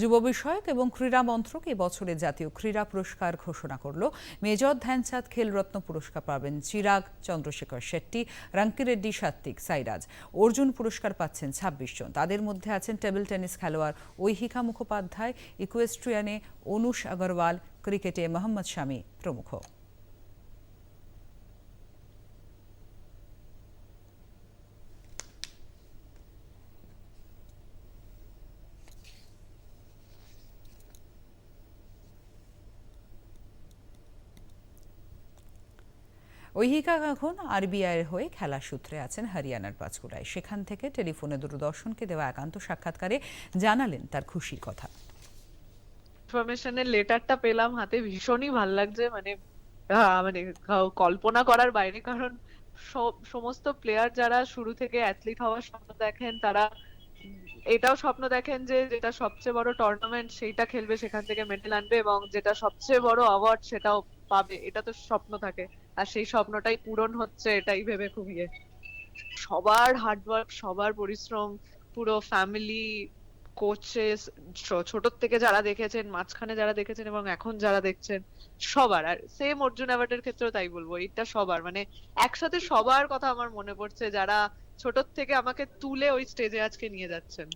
যুব বিষয়ক এবং ক্রীড়া মন্ত্রক এই বছরের জাতীয় ক্রীড়া পুরস্কার ঘোষণা করল। মেজর ধ্যানচাঁদ খেলরত্ন পুরস্কার পাবেন চিরাগ, চন্দ্রশেখর শেট্টি রাঙ্কিরেড্ডি সাত্বিক সাইরাজ। অর্জুন পুরস্কার পাচ্ছেন ছাব্বিশ জন। তাদের মধ্যে আছেন টেবিল টেনিস খেলোয়াড় ঐহিকা মুখোপাধ্যায়, ইকুয়েস্ট্রিয়ানে অনুষ আগরওয়াল, ক্রিকেটে মোহাম্মদ শামী প্রমুখ। ঐহিকা এখন আরবিআইয়ের হয়ে খেলার সূত্রে আছেন হরিয়ানার পাঁচকুড়ায়। সেখান থেকে টেলিফোনে দূরদর্শনকে দেওয়া একান্ত সাক্ষাৎকারে জানালেন তার খুশির কথা। ইনফরমেশনের লেটারটা পেলাম, হাতে ভীষণই ভালো লাগছে মানে মানে কল্পনা করার বাইরে, কারণ সমস্ত প্লেয়ার যারা শুরু থেকে অ্যাথলিট হওয়ার স্বপ্ন দেখেন, তারা এটাও স্বপ্ন দেখেন যে, যেটা সবচেয়ে বড় টুর্নামেন্ট সেইটা খেলবে, সেখান থেকে মেডেল আনবে এবং যেটা সবচেয়ে বড় অ্যাওয়ার্ড সেটাও পাবে, এটা তো স্বপ্ন থাকে। আর সেই স্বপ্নটাই পূরণ হচ্ছে, এটাই ভেবে খুব ইয়ে সবার হার্ডওয়ার্ক সবার পরিশ্রম, পুরো ফ্যামিলি কোচেস ছোট থেকে যারা দেখেছেন, মাঝখানে যারা দেখেছেন এবং এখন যারা দেখছেন, সবার। আর সেম অর্জুন অ্যাওয়ার্ডের ক্ষেত্রেও তাই বলব এটা সবার। মানে একসাথে সবার কথা আমার মনে পড়ছে, যারা ছোট থেকে আমাকে তুলে ওই স্টেজে আজকে নিয়ে যাচ্ছেন।